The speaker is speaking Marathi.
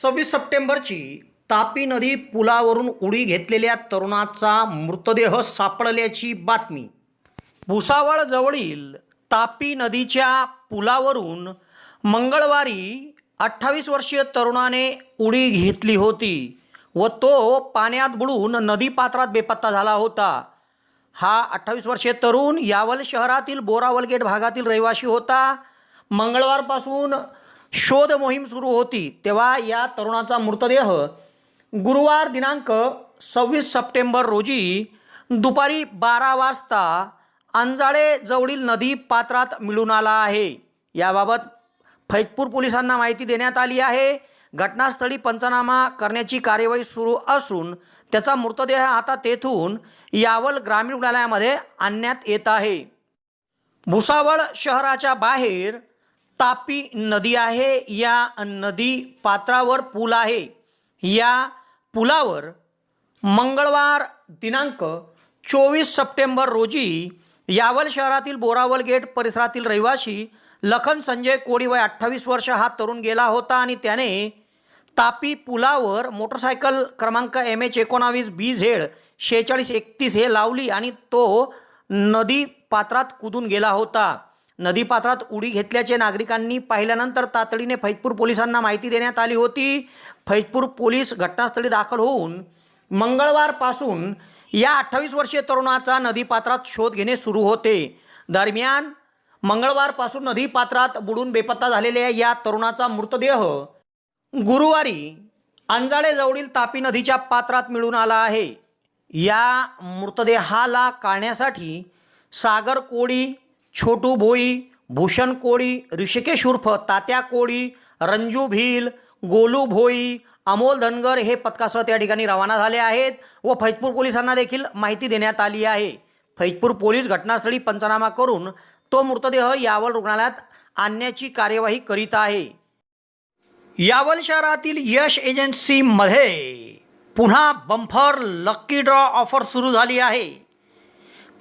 सव्वीस सप्टेंबरची तापी नदी पुलावरून उडी घेतलेल्या तरुणाचा मृतदेह सापडल्याची बातमी. भुसावळ जवळील तापी नदीच्या पुलावरून मंगळवारी अठ्ठावीस वर्षीय तरुणाने उडी घेतली होती व तो पाण्यात बुडून नदीपात्रात बेपत्ता झाला होता. हा अठ्ठावीस वर्षीय तरुण यावल शहरातील बोरावलगेट भागातील रहिवासी होता. मंगळवारपासून शोध मोहीम सुरू होती तेव्हा या तरुणाचा मृतदेह गुरुवार दिनांक सव्वीस सप्टेंबर रोजी दुपारी बारा वाजता अंजाळे जवळील नदी पात्रात मिळून आला आहे. याबाबत फैजपूर पोलिसांना माहिती देण्यात आली आहे. घटनास्थळी पंचनामा करण्याची कार्यवाही सुरू असून त्याचा मृतदेह आता तेथून यावल ग्रामीण रुग्णालयामध्ये आणण्यात येत आहे. भुसावळ शहराच्या बाहेर तापी नदी आहे. या नदी पात्रावर पूल आहे. या पुलावर मंगळवार दिनांक चोवीस सप्टेंबर रोजी यावल शहरातील बोरावल गेट परिसरातील रहिवासी लखन संजय कोडी वय अठ्ठावीस वर्ष हा तरुण गेला होता आणि त्याने तापी पुलावर मोटरसायकल क्रमांक एम एच एकोणावीस बी झेड शेहेचाळीस एकतीस हे लावली आणि तो नदी पात्रात कुदून गेला होता. नदीपात्रात उडी घेतल्याचे नागरिकांनी पाहिल्यानंतर तातडीने फैजपूर पोलिसांना माहिती देण्यात आली होती. फैजपूर पोलीस घटनास्थळी दाखल होऊन मंगळवारपासून या अठ्ठावीस वर्षीय तरुणाचा नदीपात्रात शोध घेणे सुरू होते. दरम्यान मंगळवारपासून नदीपात्रात बुडून बेपत्ता झालेल्या या तरुणाचा मृतदेह गुरुवारी अंजाळेजवळील तापी नदीच्या पात्रात मिळून आला आहे. या मृतदेहाला काढण्यासाठी सागर कोळी छोटू भोई भूषण कोळी ऋषिकेश उर्फ तात्या कोळी रंजू भील गोलू भोई अमोल धनगर हे पथकासह त्या ठिकाणी रवाना झाले आहेत व फैजपूर पोलिसांना देखील माहिती देण्यात आली आहे. फैजपूर पोलीस घटनास्थळी पंचनामा करून तो मृतदेह यावल रुग्णालयात आणण्याची कार्यवाही करीत आहे. यावल शहरातील यश एजन्सीमध्ये पुन्हा बंफर लक्की ड्रॉ ऑफर सुरू झाली आहे.